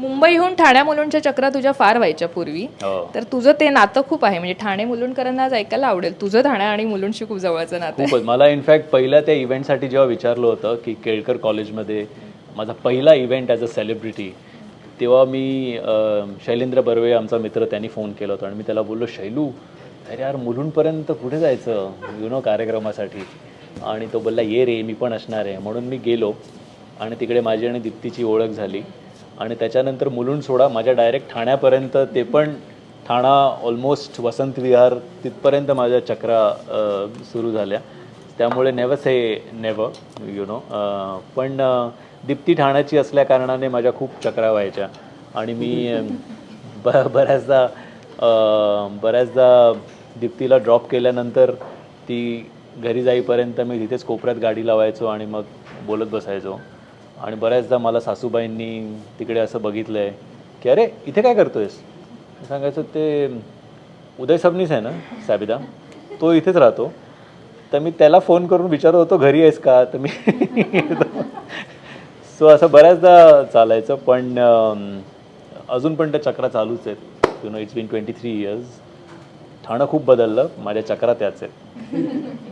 मुंबईहून ठाण्या मुलुंडच्या चक्रा तुझ्या फार व्हायच्या पूर्वी. हो. तर तुझं ते नातं खूप आहे. म्हणजे ठाणे मुलुंडकरांना आज ऐकायला आवडेल. तुझं ठाणे आणि मुलुंडशी खूप जवळचं नातं मला इनफॅक्ट पहिल्या त्या इव्हेंटसाठी जेव्हा विचारलं होतं की केळकर कॉलेजमध्ये माझा पहिला इव्हेंट ॲज अ सेलिब्रिटी तेव्हा मी शैलेंद्र बर्वे आमचा मित्र त्यांनी फोन केला होता. आणि मी त्याला बोललो शैलू अरे यार मुलुंडपर्यंत कुठे जायचं? यु नो कार्यक्रमासाठी. आणि तो बोलला ये रे मी पण असणार आहे. म्हणून मी गेलो. आणि तिकडे माझी आणि दीप्तीची ओळख झाली. आणि त्याच्यानंतर मुलुंड सोडा माझ्या डायरेक्ट ठाण्यापर्यंत ते पण ठाणा ऑलमोस्ट वसंत विहार तिथपर्यंत माझ्या चक्रा सुरू झाल्या. त्यामुळे never say never you know पण दीप्ती ठाण्याची असल्या कारणाने माझ्या खूप चक्रा व्हायच्या. आणि मी ब बऱ्याचदा बऱ्याचदा दीप्तीला ड्रॉप केल्यानंतर ती घरी जाईपर्यंत मी तिथेच कोपऱ्यात गाडी लावायचो आणि मग बोलत बसायचो. आणि बऱ्याचदा मला सासूबाईंनी तिकडे असं बघितलं आहे की अरे इथे काय करतोयस? सांगायचं ते उदय सबनीस आहे ना साबिदा? तो इथेच राहतो. तर मी त्याला फोन करून विचारत होतो घरी आहेस का? तर मी सो असं बऱ्याचदा चालायचं पण अजून पण त्या चक्रा चालूच आहेत. You know it's been twenty three years Thane खूप बदललं माझ्या चक्रा त्याच आहेत.